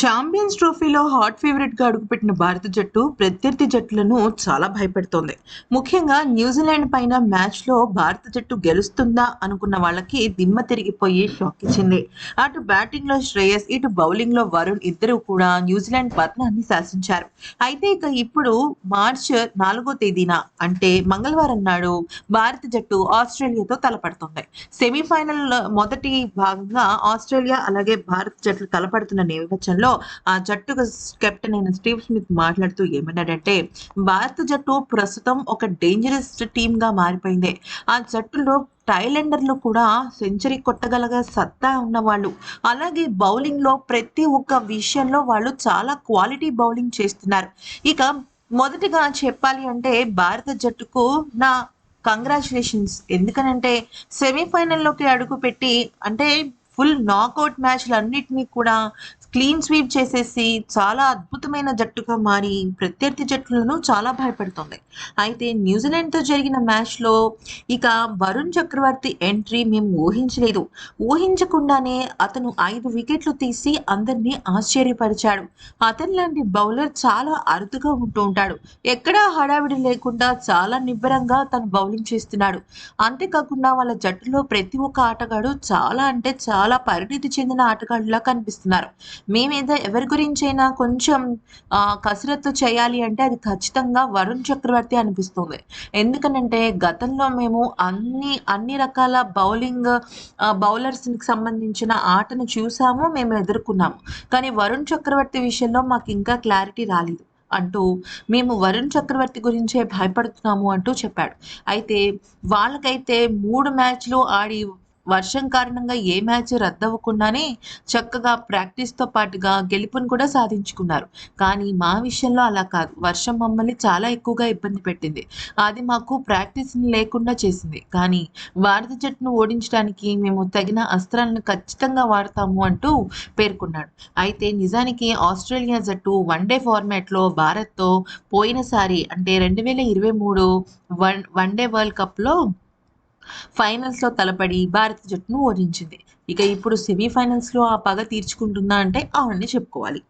Champions ట్రోఫీలో hot ఫేవరెట్గా అడుగుపెట్టిన భారత జట్టు ప్రత్యర్థి జట్టులను చాలా భయపెడుతోంది. ముఖ్యంగా న్యూజిలాండ్ పైన మ్యాచ్లో భారత జట్టు గెలుస్తుందా అనుకున్న వాళ్ళకి దిమ్మ తిరిగిపోయి షాక్ ఇచ్చింది. అటు బ్యాటింగ్లో శ్రేయస్ ఇటు బౌలింగ్లో వరుణ్ ఇద్దరు కూడా న్యూజిలాండ్ పతనాన్ని శాసించారు. అయితే ఇక ఇప్పుడు మార్చ్ నాలుగో తేదీన అంటే మంగళవారం నాడు భారత జట్టు ఆస్ట్రేలియాతో తలపడుతుంది. సెమీఫైనల్ మొదటి భాగంగా ఆస్ట్రేలియా అలాగే భారత జట్లు తలపడుతున్న నేపథ్యంలో ఆ జట్టు కెప్టెన్ అయిన స్టీవ్ స్మిత్ మాట్లాడుతూ ఏమన్నాడంటే భారత జట్టు ప్రస్తుతం ఒక డేంజరస్ టీమ్గా మారిపోయింది. ఆ జట్టులో టైలెండర్లు కూడా సెంచరీ కొట్టగలగ సత్తా ఉన్నవాళ్ళు. అలాగే బౌలింగ్లో ప్రతి ఒక్క విషయంలో వాళ్ళు చాలా క్వాలిటీ బౌలింగ్ చేస్తున్నారు. ఇక మొదటిగా చెప్పాలి అంటే భారత జట్టుకు నా కంగ్రాచులేషన్స్ ఎందుకనంటే సెమీఫైనల్లోకి అడుగుపెట్టి అంటే ఫుల్ నాకౌట్ మ్యాచ్లు అన్నిటినీ కూడా క్లీన్ స్వీప్ చేసేసి చాలా అద్భుతమైన జట్టుగా మారి ప్రత్యర్థి జట్లను చాలా భయపెడుతుంది. అయితే న్యూజిలాండ్తో జరిగిన మ్యాచ్లో ఇక వరుణ్ చక్రవర్తి ఎంట్రీ మేము ఊహించలేదు. ఊహించకుండానే అతను ఐదు వికెట్లు తీసి అందరినీ ఆశ్చర్యపరిచాడు. అతని లాంటి బౌలర్ చాలా అరుదుగా ఉంటూ ఉంటాడు. ఎక్కడా హడావిడి లేకుండా చాలా నిబ్బరంగా తను బౌలింగ్ చేస్తున్నాడు. అంతేకాకుండా వాళ్ళ జట్టులో ప్రతి ఒక్క ఆటగాడు చాలా అంటే చాలా పరిణితి చెందిన ఆటగాళ్ళలా కనిపిస్తున్నారు. మేమేదో ఎవరి గురించైనా కొంచెం కసరత్తు చేయాలి అంటే అది ఖచ్చితంగా వరుణ్ చక్రవర్తి అనిపిస్తుంది. ఎందుకనంటే గతంలో మేము అన్ని అన్ని రకాల బౌలింగ్ బౌలర్స్కి సంబంధించిన ఆటను చూసాము మేము ఎదుర్కొన్నాము. కానీ వరుణ్ చక్రవర్తి విషయంలో మాకు ఇంకా క్లారిటీ రాలేదు. అంటూ మేము వరుణ్ చక్రవర్తి గురించే భయపడుతున్నాము అంటూ చెప్పాడు. అయితే వాళ్ళకైతే మూడు మ్యాచ్లు ఆడి వర్షం కారణంగా ఏ మ్యాచ్ రద్దవ్వకుండానే చక్కగా ప్రాక్టీస్తో పాటుగా గెలుపును కూడా సాధించుకున్నారు. కానీ మా విషయంలో అలా కాదు. వర్షం మమ్మల్ని చాలా ఎక్కువగా ఇబ్బంది పెట్టింది. అది మాకు ప్రాక్టీస్ని లేకుండా చేసింది. కానీ భారత జట్టును ఓడించడానికి మేము తగిన అస్త్రాలను ఖచ్చితంగా వాడతాము అంటూ పేర్కొన్నాడు. అయితే నిజానికి ఆస్ట్రేలియా జట్టు వన్డే ఫార్మాట్లో భారత్తో పోయినసారి అంటే రెండు వేల ఇరవై మూడు వన్ వన్డే వరల్డ్ కప్లో ఫైనల్స్లో తలపడి భారత జట్టును ఓడించింది. ఇక ఇప్పుడు సెమీఫైనల్స్లో ఆ పగ తీర్చుకుంటుందా అంటే అవునని చెప్పుకోవాలి.